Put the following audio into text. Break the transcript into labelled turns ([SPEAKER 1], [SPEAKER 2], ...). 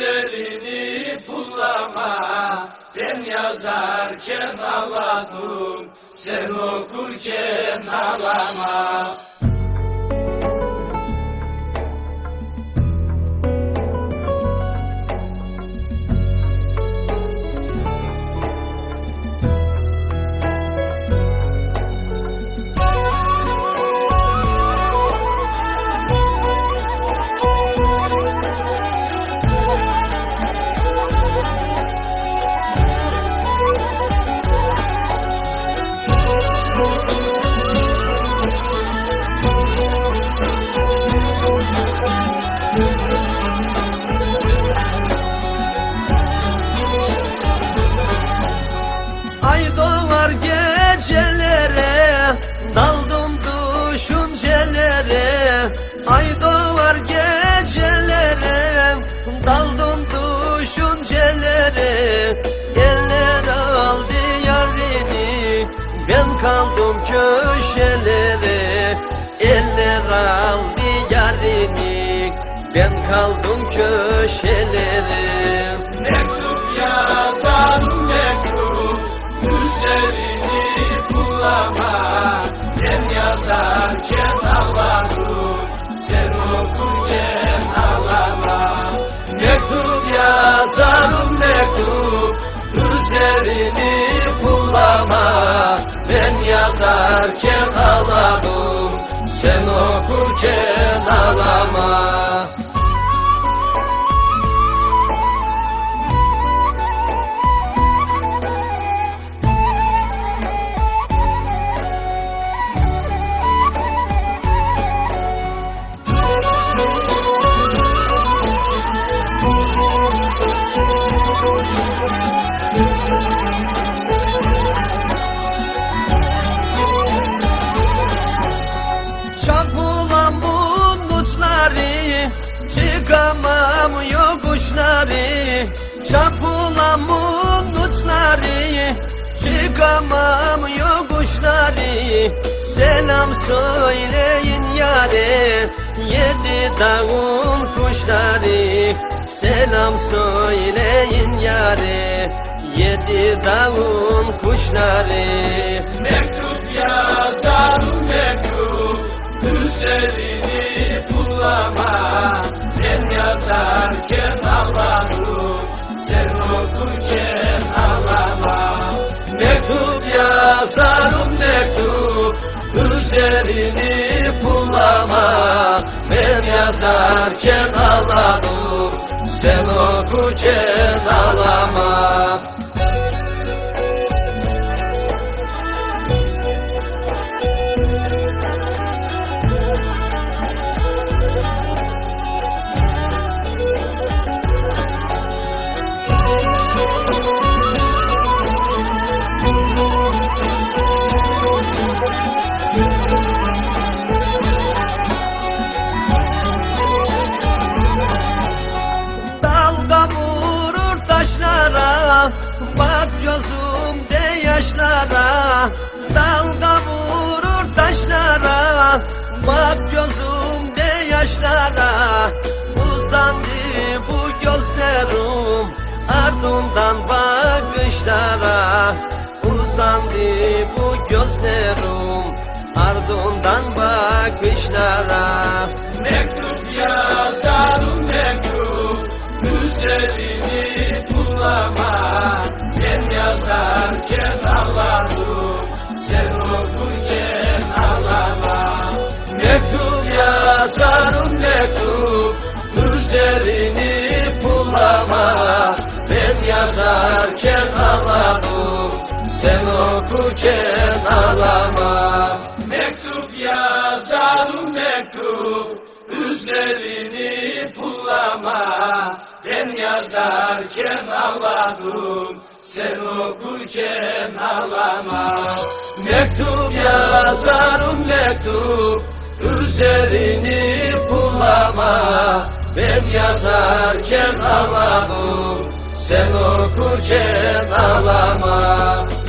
[SPEAKER 1] Üzerini pullama Ben yazarken ağladım Sen okurken ağlama
[SPEAKER 2] köşelere Eller aldı yarini. Ben kaldım köşelere
[SPEAKER 1] Ben yazarken
[SPEAKER 2] Çıkamam yokuşları Çarpılan bu uçları Çıkamam yokuşları Selam söyleyin yare Yedi dağın kuşları Selam söyleyin yare Yedi dağın kuşları.
[SPEAKER 1] Mektup yazarım mektup Üzerini pullama yazarken ağladım Sen okurken ağlama
[SPEAKER 2] Mektup yazarım mektup Üzerini pullama Ben yazarken ağladım Sen okurken Bak gözümde yaşlara Dalga vurur taşlara. Bak gözümde yaşlara Uzandı bu gözlerim. Ardından bakışlara Uzandı bu gözlerim. Ardından bakışlara yazarken ağladım Sen okurken ağlama
[SPEAKER 1] Mektup yazarım mektup Üzerini pullama Ben yazarken ağladım Sen okurken ağlama
[SPEAKER 2] Mektup yazarım mektup Üzerini pullama Ben yazarken ağladım Sen okurken ağlama